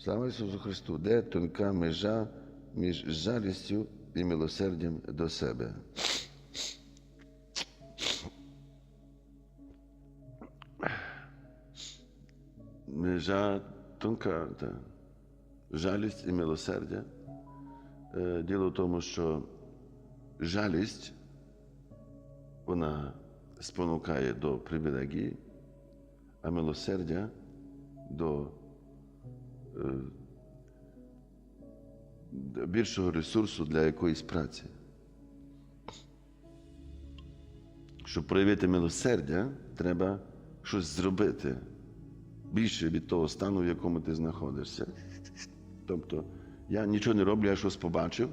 Слава Ісусу Христу, де тонка межа між жалістю і милосердям до себе. Межа тонка, та. жалість і милосердя. Е, Діло в тому, що жалість вона спонукає до привілегії, а милосердя до більшого ресурсу для якоїсь праці. Щоб проявити милосердя, треба щось зробити більше від того стану, в якому ти знаходишся. Тобто я нічого не роблю, я щось побачив,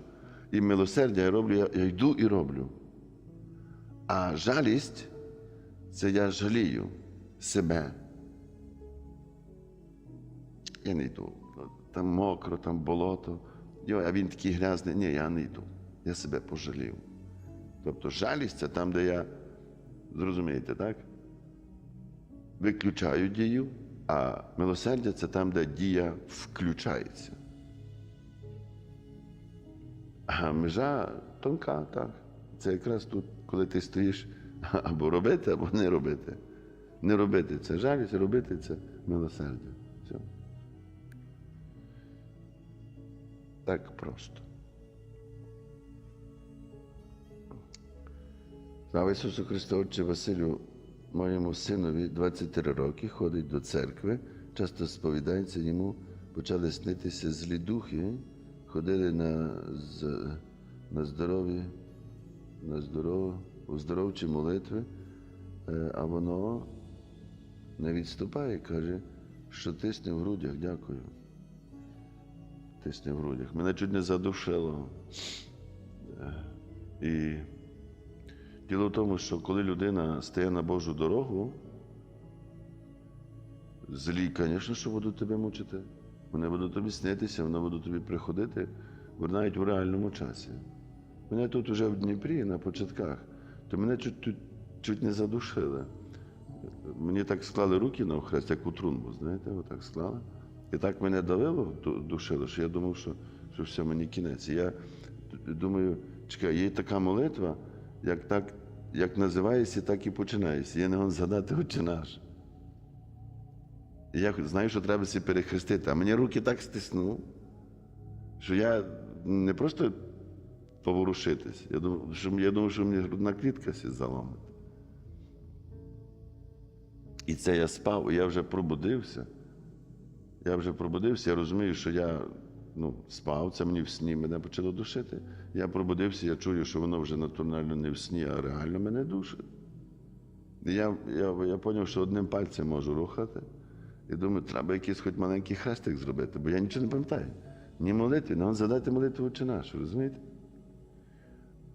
і милосердя я роблю, я, я йду і роблю. А жалість це я жалію себе. Я не йду. Там мокро, там болото. Йо, а він такий грязний. Ні, я не йду. Я себе пожалів. Тобто жалість це там, де я, зрозумієте, так? Виключаю дію, а милосердя це там, де дія включається. А межа тонка, так. Це якраз тут, коли ти стоїш або робити, або не робити. Не робити це жалість, робити це милосердя. Все. Так просто. Слава Ісусу Христу, Отче Василю, моєму синові 23 роки ходить до церкви, часто сповідається йому, почали снитися злі духи, ходили на, на здорові, на здорово, оздоровчі молитви, е, а воно не відступає, каже, що тисне в грудях, дякую. Тисне в грудях. Мене чуть не задушило. Е, І діло в тому, що коли людина стає на Божу дорогу, злі, звісно, що будуть тебе мучити. Вони будуть тобі снитися, вони будуть тобі приходити навіть в реальному часі. Мене тут уже в Дніпрі на початках, то мене чуть, чуть не задушили. Мені так склали руки на охрест, як у трунбу, знаєте, отак склали. І так мене давило, ду- душило, що я думав, що, що все, мені кінець. І я думаю, чекай, є така молитва, як, так, як називається, так і починається. Я не можу згадати отче наш. І я знаю, що треба себе перехрестити, а мені руки так стиснув, що я не просто поворушитись, я думав, що, я думав, що мені грудна клітка заломить. І це я спав, і я вже пробудився. Я вже пробудився, я розумію, що я ну, спав, це мені в сні мене почало душити. Я пробудився, я чую, що воно вже натурально не в сні, а реально мене душить. І я, я, я зрозумів, що одним пальцем можу рухати. І думаю, треба якийсь хоч маленький хрестик зробити, бо я нічого не пам'ятаю. Ні молитви, не задати молитву чи нашу, розумієте?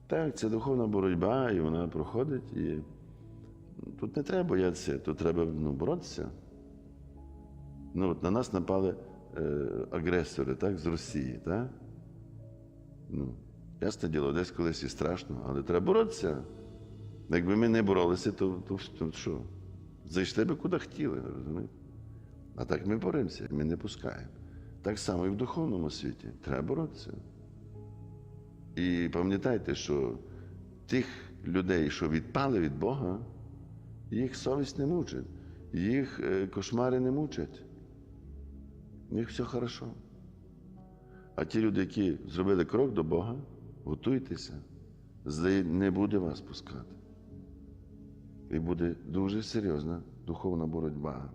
Так, це духовна боротьба, і вона проходить. І тут не треба боятися, тут треба ну, боротися. Ну, от на нас напали е, агресори, так, з Росії, так? Ну, ясне діло, десь колись і страшно, але треба боротися. Якби ми не боролися, то, то, то що? Зайшли би куди хотіли, розумієте? А так ми боремося, ми не пускаємо. Так само і в духовному світі. Треба боротися. І пам'ятайте, що тих людей, що відпали від Бога, їх совість не мучить, їх е, кошмари не мучать. У них все хорошо. А ті люди, які зробили крок до Бога, готуйтеся, не буде вас пускати. І буде дуже серйозна духовна боротьба.